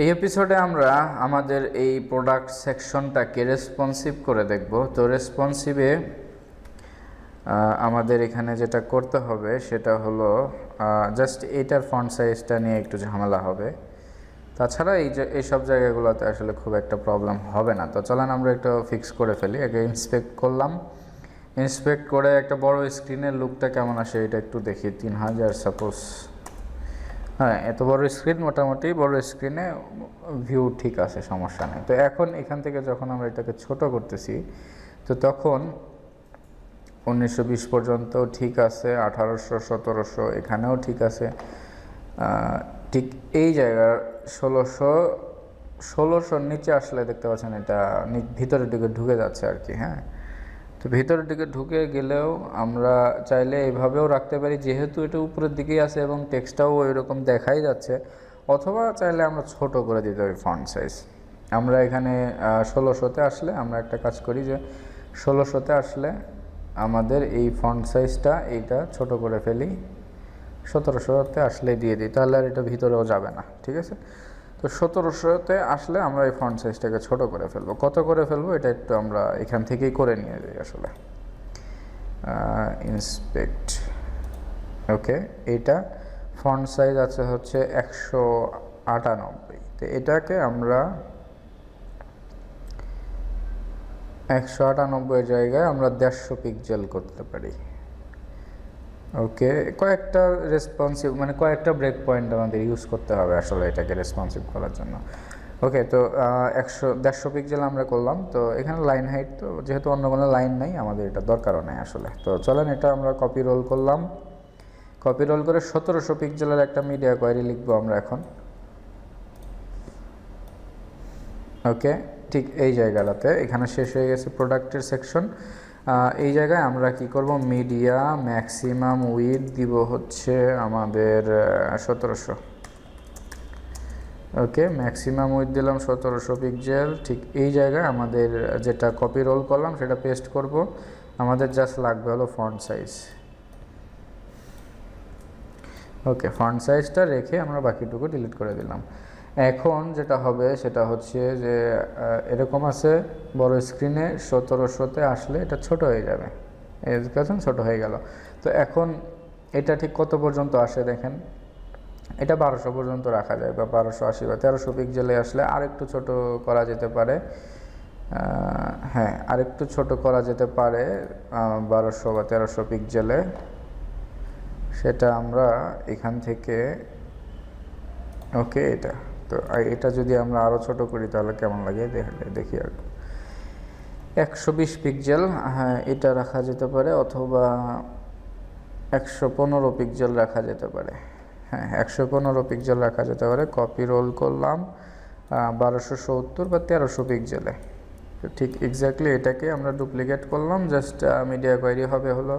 এই এপিসোডে আমরা আমাদের এই প্রোডাক্ট সেকশনটাকে রেসপন্সিভ করে দেখব। তো রেসপন্সিভে আমাদের এখানে যেটা করতে হবে সেটা হলো জাস্ট এইটার ফন্ট সাইজটা নিয়ে একটু ঝামেলা হবে। তাছাড়া এই যে এইসব জায়গাগুলোতে আসলে খুব একটা প্রবলেম হবে না। তো চলেন আমরা একটু ফিক্স করে ফেলি। আগে ইন্সপেক্ট করলাম। ইন্সপেক্ট করে একটা বড় স্ক্রিনের লুকটা কেমন আসে, এটা একটু দেখি। তিন হাজার সাপোজ হ্যাঁ এত বড় স্ক্রিন মোটামুটি বড় স্ক্রিনে ভিউ ঠিক আছে, সমস্যা নেই। তো এখন এখান থেকে যখন আমরা এটাকে ছোট করতেছি, তো তখন উনিশশো বিশ পর্যন্ত ঠিক আছে, আঠারোশো, সতেরোশো এখানেও ঠিক আছে। ঠিক এই জায়গার ষোলোশো, ষোলোশোর নিচে আসলে দেখতে পাচ্ছেন এটা ভিতরের দিকে ঢুকে যাচ্ছে আর কি হ্যাঁ। তো ভিতরের দিকে ঢুকে গেলেও আমরা চাইলে এভাবেও রাখতে পারি, যেহেতু এটা উপরের দিকেই আছে এবং টেক্সটাও ওই রকম দেখাই যাচ্ছে, অথবা চাইলে আমরা ছোট করে দিতে পারি ফন্ট সাইজ আমরা এখানে ষোলোশোতে আসলে আমরা একটা কাজ করি যে, ষোলোশোতে আসলে আমাদের এই ফন্ট সাইজটা এইটা ছোট করে ফেলি, সতেরোশোতে আসলে দিয়ে দিই, তাহলে আর এটা ভিতরেও যাবে না, ঠিক আছে? তো সতেরোশোতে আসলে আমরা এই ফন্ট সাইজটাকে ছোট করে ফেলব। কত করে ফেলব এটা একটু আমরা এখান থেকেই করে নিয়ে যাই আসলে। ইন্সপেক্ট ওকে এটা ফন্ট সাইজ আছে হচ্ছে একশো আটানব্বই। তো এটাকে আমরা একশো আটানব্বই জায়গায় আমরা দেড়শো পিক্সেল করতে পারি। ওকে, কয়েকটা রেসপন্সিভ মানে কয়েকটা ব্রেক পয়েন্ট আমাদের ইউজ করতে হবে আসলে এটাকে রেসপন্সিভ করার জন্য। ওকে, তো একশো, দেড়শো পিক্সেল আমরা করলাম, তো এখানে লাইন হাইট তো যেহেতু অন্য কোনো লাইন নাই, আমাদের এটা দরকারও নেই আসলে। তো চলেন এটা আমরা কপি রোল করলাম। কপি রোল করে সতেরোশো পিক্সেলের একটা মিডিয়া কোয়ারি লিখব আমরা এখন। ওকে, ঠিক এই জায়গাটাতে, এখানে শেষ হয়ে গেছে প্রোডাক্টের সেকশন এই জায়গায় আমরা কি করব? মিডিয়া ম্যাক্সিমাম উইথ দিব হচ্ছে আমাদের সতেরোশো। ওকে ম্যাক্সিমাম উইথ দিলাম সতেরোশো পিক্সেল ঠিক এই জায়গায় আমাদের যেটা কপি রোল করলাম, সেটা পেস্ট করব। আমাদের জাস্ট লাগবে হলো ফন্ট সাইজ ওকে ফন্ট সাইজটা রেখে আমরা বাকিটুকু ডিলিট করে দিলাম। এখন যেটা হবে সেটা হচ্ছে যে এরকম আছে, বড় স্ক্রিনে সতেরোশোতে আসলে এটা ছোট হয়ে যাবে। এডুকেশন ছোট হয়ে গেল। তো এখন এটা ঠিক কত পর্যন্ত আসে দেখেন? এটা বারোশো পর্যন্ত রাখা যায়, বা বারোশো আশি বা তেরোশো পিক্সেলে আসলে আরেকটু ছোট করা যেতে পারে। হ্যাঁ আরেকটু ছোট করা যেতে পারে বারোশো বা তেরোশো পিক্সেলে সেটা আমরা এখান থেকে ওকে এটা। তো এটা যদি আমরা আরও ছোট করি, তাহলে কেমন লাগে? দেখলে দেখি আর একশো বিশ পিক্সেল হ্যাঁ এটা রাখা যেতে পারে, অথবা একশো পনেরো পিক্সেল রাখা যেতে পারে। হ্যাঁ একশো পনেরো পিক্সেল রাখা যেতে পারে। কপি রোল করলাম বারোশো সত্তর বা তেরোশো পিক্সেলে তো ঠিক এক্স্যাক্টলি এটাকে আমরা ডুপ্লিকেট করলাম জাস্ট মিডিয়া কোয়ারি হবে হলো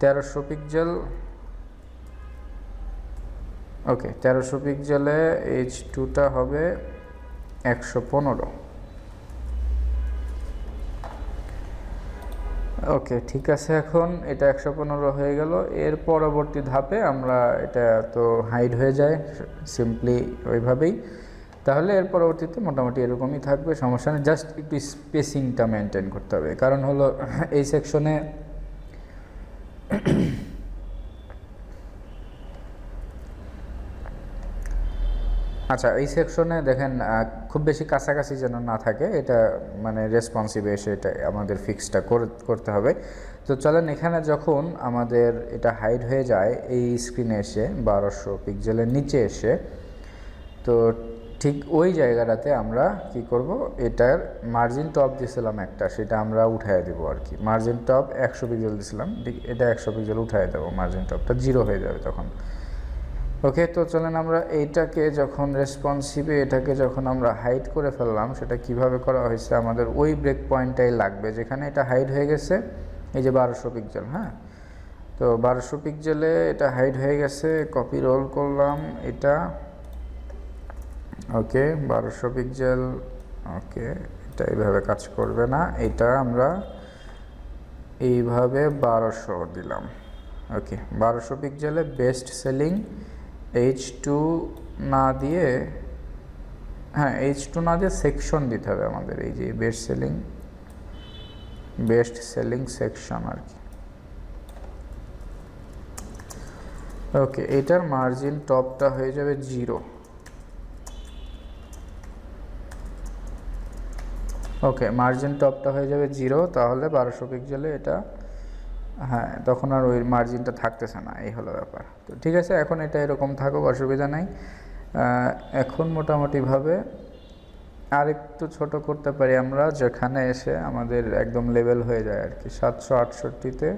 তেরোশো পিক্সেল ওকে তেরোশো পিক্সেলে এইচ টুটা হবে একশো পনেরো। ওকে ঠিক আছে এখন, এটা একশো পনেরো হয়ে গেল। এর পরবর্তী ধাপে আমরা এটা তো হাইড হয়ে যায় সিম্পলি ওইভাবেই। তাহলে এর পরবর্তীতে মোটামুটি এরকমই থাকবে, সমস্যা নেই। জাস্ট একটু স্পেসিংটা মেনটেন করতে হবে। কারণ হলো, এই সেকশনে আচ্ছা এই সেকশনে দেখেন খুব বেশি কাছাকাছি যেন না থাকে, এটা মানে রেসপন্সিভ এসে এটা আমাদের ফিক্সটা করতে হবে। তো চলেন, এখানে যখন আমাদের এটা হাইড হয়ে যায়, এই স্ক্রিনে এসে, বারোশো পিক্সেলের নিচে এসে, তো ঠিক ওই জায়গাটাতে আমরা কি করব? এটার মার্জিন টপ দিয়েছিলাম একটা, সেটা আমরা উঠাই দেবো আর কি। মার্জিন টপ একশো পিক্সেল দিয়েছিলাম ঠিক এটা একশো পিক্সেল উঠাই দেবো মার্জিন টপটা জিরো হয়ে যাবে তখন। ওকে তো চলেন আমরা এইটাকে যখন রেসপন্সিভে এটাকে যখন আমরা হাইড করে ফেললাম, সেটা কীভাবে করা হয়েছে? আমাদের ওই ব্রেক পয়েন্টটাই লাগবে, যেখানে এটা হাইড হয়ে গেছে। এই যে বারোশো পিক্সেল হ্যাঁ? তো বারোশো পিক্সেলে এটা হাইড হয়ে গেছে কপি রোল করলাম, এটা। ওকে বারোশো পিক্সেল ওকে এটা এইভাবে কাজ করবে না। এটা আমরা এইভাবে বারোশো দিলাম। ওকে বারোশো পিক্সেলে বেস্ট সেলিং এইচ টু না দিয়ে হ্যাঁ এইচ টু না দিয়ে সেকশন দিতে হবে আমাদের, এই যে best selling best selling section আর কি। ওকে এটার মার্জিন টপটা হয়ে যাবে জিরো ওকে মার্জিন টপটা হয়ে যাবে জিরো তাহলে বারোশো পিক্সেলে এটা হ্যাঁ তখন আর ওই মার্জিনটা থাকতেছে না, এই হলো ব্যাপার। তো ঠিক আছে, এখন এটা এরকম থাকুক, অসুবিধা নাই। এখন মোটামুটিভাবে আরেকটু ছোট করতে পারি আমরা, যেখানে এসে আমাদের একদম লেভেল হয়ে যায় আর কি। সাতশো আটষট্টিতে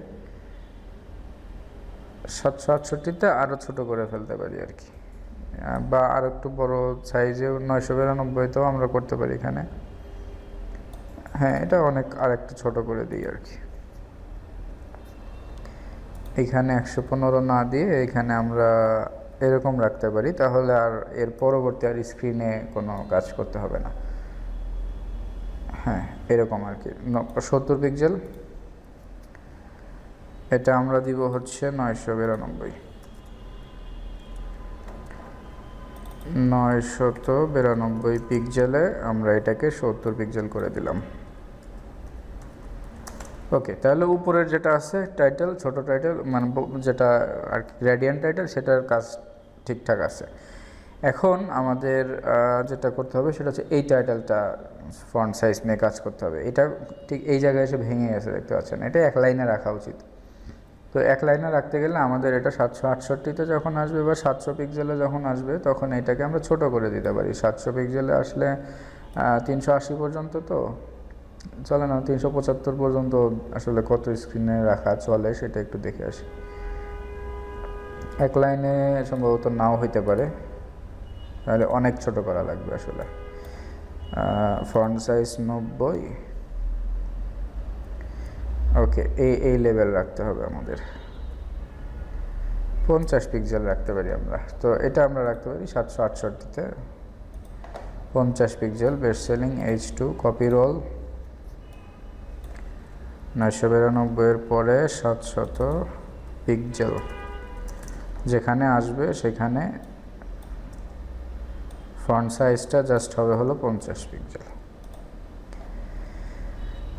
সাতশো আটষট্টিতে আরও ছোট করে ফেলতে পারি আর কি। বা আর একটু বড় সাইজেও নয়শো বিরানব্বইতেও আমরা করতে পারি এখানে। হ্যাঁ এটা অনেক আর একটু ছোট করে দিই আর কি। এখানে একশো পনেরো না দিয়ে এখানে আমরা এরকম রাখতে পারি, তাহলে আর এর পরবর্তী আর স্ক্রিনে কোনো কাজ করতে হবে না। হ্যাঁ এরকম আর কি। সত্তর পিক্সেল এটা আমরা দিব হচ্ছে নয়শো বিরানব্বই। নয়শত বিরানব্বই পিক্সেলে আমরা এটাকে সত্তর পিক্সেল করে দিলাম। ওকে তাহলে উপরের যেটা আছে টাইটেল ছোট টাইটেল মানে যেটা আর কি গ্রেডিয়েন্ট টাইটেল সেটার কাজ ঠিকঠাক আছে। এখন আমাদের যেটা করতে হবে সেটা হচ্ছে এই টাইটেলটা ফন্ট সাইজ নিয়ে কাজ করতে হবে। এটা ঠিক এই জায়গায় এসে ভেঙে গেছে, দেখতে পাচ্ছেন? এটা এক লাইনে রাখা উচিত। তো এক লাইনে রাখতে গেলে আমাদের এটা সাতশো আটষট্টিতে যখন আসবে বা সাতশো পিক্সেলে যখন আসবে, তখন এটাকে আমরা ছোট করে দিতে পারি। সাতশো পিক্সেলে আসলে তিনশো আশি পর্যন্ত তো চলে না, তিনশো পঁচাত্তর পর্যন্ত আসলে কত স্ক্রিনে রাখা চলে সেটা একটু দেখে আসি। এক লাইনে সম্ভবত নাও হইতে পারে, তাহলে অনেক ছোট করা লাগবে আসলে। ফ্রন্ট সাইজ নব্বই। ওকে এই এই লেভেল রাখতে হবে আমাদের। পঞ্চাশ পিক্সেল রাখতে পারি আমরা। তো এটা আমরা রাখতে পারি সাতশো আটষট্টিতে। পঞ্চাশ pixel best selling H two copy roll নয়শো বিরানব্বইয়ের পরে সাতশত পিক্সেল যেখানে আসবে সেখানে ফ্রন্ট সাইজটা জাস্ট হবে হলো পঞ্চাশ পিক্সেল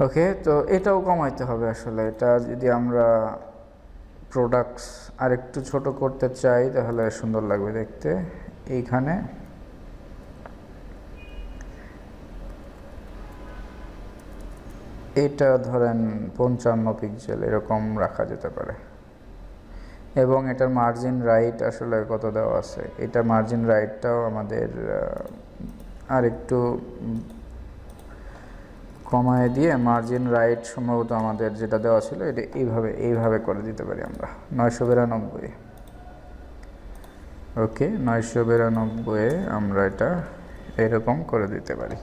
ওকে, তো এটাও কমাইতে হবে আসলে। এটা যদি আমরা প্রোডাক্টস আরেকটু ছোট করতে চাই, তাহলে সুন্দর লাগবে দেখতে। এইখানে এটা ধরেন পঞ্চান্ন পিক্সেল এরকম রাখা যেতে পারে। এবং এটার মার্জিন রাইট আসলে কত দেওয়া আছে? এটা মার্জিন রাইটটাও আমাদের আর একটু কমায় দিয়ে মার্জিন রাইট সম্ভবত আমাদের যেটা দেওয়া ছিল, এটা এইভাবে এইভাবে করে দিতে পারি আমরা। নয়শো বিরানব্বই। ওকে নয়শো বিরানব্বই আমরা এটা এরকম করে দিতে পারি।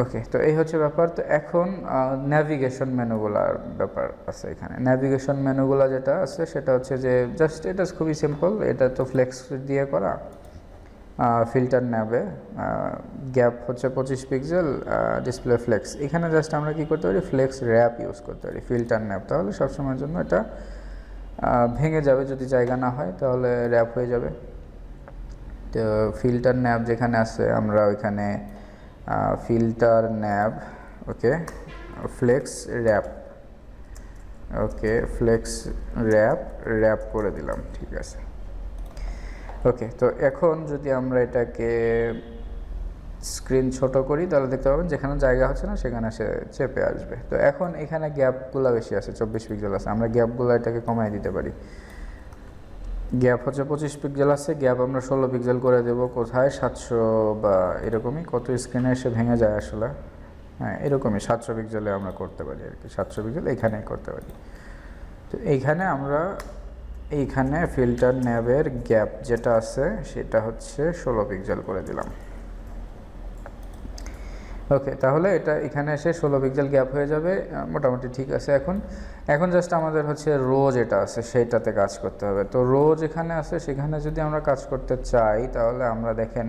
ওকে তো এই হচ্ছে ব্যাপার। তো এখন ন্যাভিগেশন মেনুগুলার ব্যাপার আছে এখানে। ন্যাভিগেশন মেনুগুলা যেটা আছে, সেটা হচ্ছে যে জাস্ট এটা খুবই সিম্পল এটা তো ফ্লেক্স দিয়ে করা। ফিল্টার নেবে গ্যাপ হচ্ছে পঁচিশ পিক্সেল ডিসপ্লে ফ্লেক্স এখানে জাস্ট আমরা কি করতে পারি? ফ্লেক্স র্যাপ ইউজ করতে পারি ফিল্টার ন্যাপ তাহলে সবসময়ের জন্য এটা ভেঙে যাবে। যদি জায়গা না হয়, তাহলে র্যাপ হয়ে যাবে। তো ফিল্টার ন্যাপ যেখানে আছে, আমরা ওইখানে filter nav okay flex wrap okay flex wrap wrap করে দিলাম, ঠিক আছে? ওকে তো এখন যদি আমরা এটাকে স্ক্রিন ছোট করি, তাহলে দেখতে পাবেন যেখানে জায়গা হচ্ছে না, সেখানে সে চেপে আসবে। তো এখন এখানে গ্যাপগুলো বেশি আছে, চব্বিশ পিক্সেল আছে। আমরা গ্যাপগুলো এটাকে কমাই দিতে পারি। গ্যাপ হচ্ছে পঁচিশ পিক্সেল আছে, গ্যাপ আমরা ষোলো পিক্সেল করে দেব কোথায়? সাতশো বা এরকমই। কত স্ক্রিনে এসে ভেঙে যায় আসলে? হ্যাঁ এরকমই সাতশো পিক্সেলে আমরা করতে পারি আর কি। সাতশো পিক্সেল এখানেই করতে পারি। তো এইখানে আমরা এইখানে ফিল্টার ন্যাবের গ্যাপ যেটা আছে, সেটা হচ্ছে ষোলো পিক্সেল করে দিলাম। ওকে তাহলে এটা এখানে এসে ষোলো পিক্সেল গ্যাপ হয়ে যাবে মোটামুটি ঠিক আছে এখন। এখন জাস্ট আমাদের হচ্ছে রো যেটা আছে সেইটাতে কাজ করতে হবে। তো রো যেখানে আছে সেখানে যদি আমরা কাজ করতে চাই, তাহলে আমরা দেখেন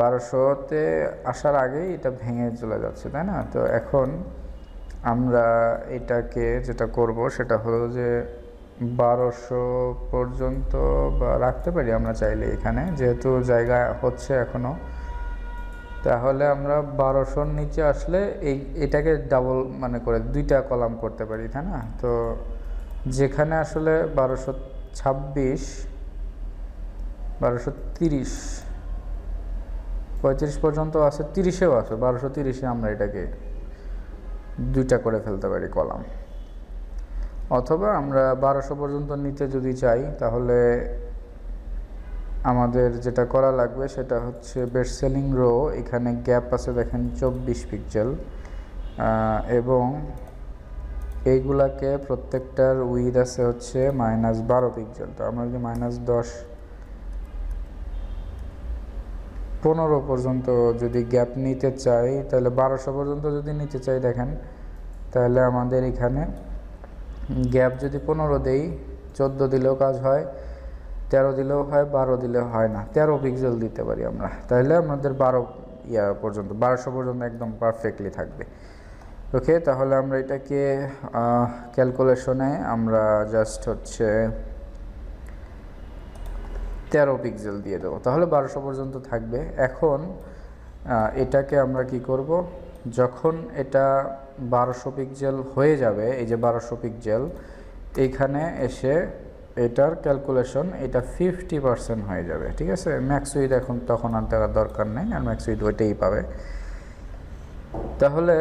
বারোশোতে আসার আগেই এটা ভেঙে চলে যাচ্ছে, তাই না? তো এখন আমরা এটাকে যেটা করব সেটা হলো যে বারোশো পর্যন্ত বা রাখতে পারি আমরা চাইলে এখানে, যেহেতু জায়গা হচ্ছে এখনও তাহলে আমরা বারোশোর নিচে আসলে এই, এটাকে ডাবল মানে করে দুইটা কলাম করতে পারি, তাই না? তো যেখানে আসলে বারোশো ছাব্বিশ, বারোশো তিরিশ, পঁয়ত্রিশ পর্যন্ত আছে, তিরিশেও আছে, বারোশো তিরিশে আমরা এটাকে দুইটা করে ফেলতে পারি কলাম। অথবা আমরা বারোশো পর্যন্ত নিতে যদি চাই তাহলে আমাদের যেটা করা লাগবে সেটা হচ্ছে বেস্ট সেলিং রো, এখানে গ্যাপ আছে দেখেন চব্বিশ পিক্সেল। এবং এইগুলাকে প্রত্যেকটার উইথ আছে হচ্ছে মাইনাস বারো পিক্সেল। তো আমরা যদি মাইনাস দশ, পনেরো পর্যন্ত যদি গ্যাপ নিতে চাই, তাহলে বারোশো পর্যন্ত যদি নিতে চাই দেখেন, তাহলে আমাদের এখানে গ্যাপ যদি পনেরো দেই, চোদ্দ দিলেও কাজ হয়। তেরো দিলেও হয়, বারো দিলেও হয় না। তেরো পিক্সেল দিতে পারি আমরা। তাহলে আমাদের বারো ইয়া পর্যন্ত, বারোশো পর্যন্ত একদম পারফেক্টলি থাকবে। ওকে, তাহলে আমরা এটাকে ক্যালকুলেশনে আমরা জাস্ট হচ্ছে তেরো পিক্সেল দিয়ে দেবো। তাহলে বারোশো পর্যন্ত থাকবে। এখন এটাকে আমরা কি করব? যখন এটা বারোশো পিক্সেল হয়ে যাবে, এই যে বারোশো পিক্সেল এইখানে এসে এটার ক্যালকুলেশন এটা ফিফটি পার্সেন্ট হয়ে যাবে, ঠিক আছে? ম্যাক্স উইথ এখন তখন আর দেওয়ার দরকার নেই, আর ম্যাক্স উইথ ওইটাই পাবে। তাহলে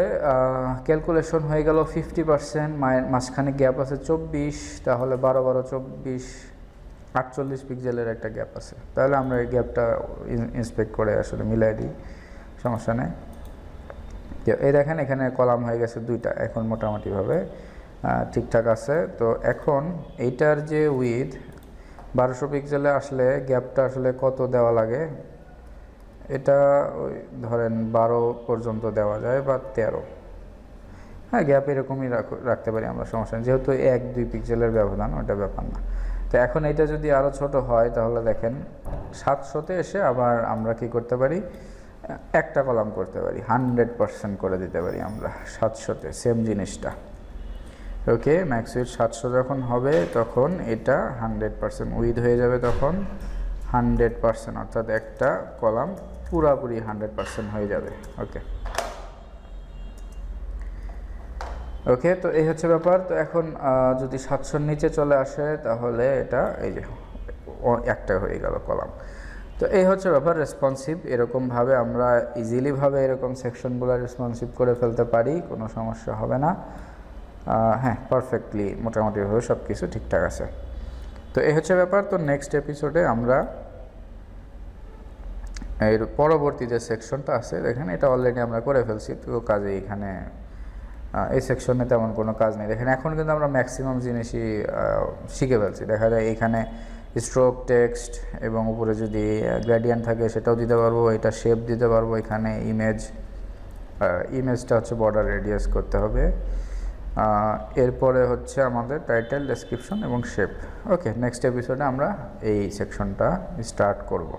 ক্যালকুলেশন হয়ে গেল ফিফটি পার্সেন্ট মাঝখানে গ্যাপ আছে চব্বিশ, তাহলে বারো বারো চব্বিশ, আটচল্লিশ পিক্সেলের একটা গ্যাপ আছে। তাহলে আমরা এই গ্যাপটা ইন্সপেক্ট করে আসলে মিলাই দিই, সমস্যা নেই। এই দেখেন এখানে কলাম হয়ে গেছে দুইটা, এখন মোটামুটিভাবে ঠিকঠাক আছে। তো এখন এইটার যে উইথ বারোশো পিক্সেলে আসলে গ্যাপটা আসলে কত দেওয়া লাগে? এটা ওই ধরেন বারো পর্যন্ত দেওয়া যায় বা তেরো। হ্যাঁ গ্যাপ এরকমই রাখ- রাখতে পারি আমরা, সমস্যা যেহেতু এক, দুই পিক্সেলের ব্যবধান, ওটা ব্যাপার না। তো এখন এটা যদি আরও ছোট হয়, তাহলে দেখেন সাতশোতে এসে আবার আমরা কি করতে পারি? একটা কলাম করতে পারি। হান্ড্রেড পার্সেন্ট করে দিতে পারি আমরা সাতশোতে সেম জিনিসটা। ওকে ম্যাক্স সাতশো যখন হবে, তখন এটা হান্ড্রেড পার্সেন্ট উইথ হয়ে যাবে তখন। হান্ড্রেড পার্সেন্ট অর্থাৎ একটা কলাম পুরাপুরি হান্ড্রেড পার্সেন্ট হয়ে যাবে। ওকে। ওকে, তো এই হচ্ছে ব্যাপার। তো এখন যদি সাতশোর নিচে চলে আসে, তাহলে এটা এই যে একটা হয়ে গেল কলাম। তো এই হচ্ছে ব্যাপার রেসপন্সিভ এরকমভাবে আমরা ইজিলিভাবে এরকম সেকশনগুলো রেসপন্সিভ করে ফেলতে পারি, কোনো সমস্যা হবে না। হ্যাঁ পারফেক্টলি মোটামুটিভাবে সব কিছু ঠিকঠাক আছে। তো এই হচ্ছে ব্যাপার। তো নেক্সট এপিসোডে আমরা এর পরবর্তী যে সেকশনটা আছে, দেখেন, এটা অলরেডি আমরা করে ফেলছি। তো কাজে এখানে এই সেকশনে তেমন কোনো কাজ নেই। দেখেন, এখন কিন্তু আমরা ম্যাক্সিমাম জিনিসই শিখে ফেলছি। দেখা যায় এখানে স্ট্রোক টেক্সট এবং উপরে যদি গ্রেডিয়েন্ট থাকে সেটাও দিতে পারব, এটা শেপ দিতে পারব। এখানে ইমেজ ইমেজটা হচ্ছে বর্ডার রেডিয়াস করতে হবে। এরপরে হচ্ছে আমাদের টাইটেল ডেসক্রিপশন এবং শেপ ওকে নেক্সট এপিসোডে আমরা এই সেকশনটা স্টার্ট করব।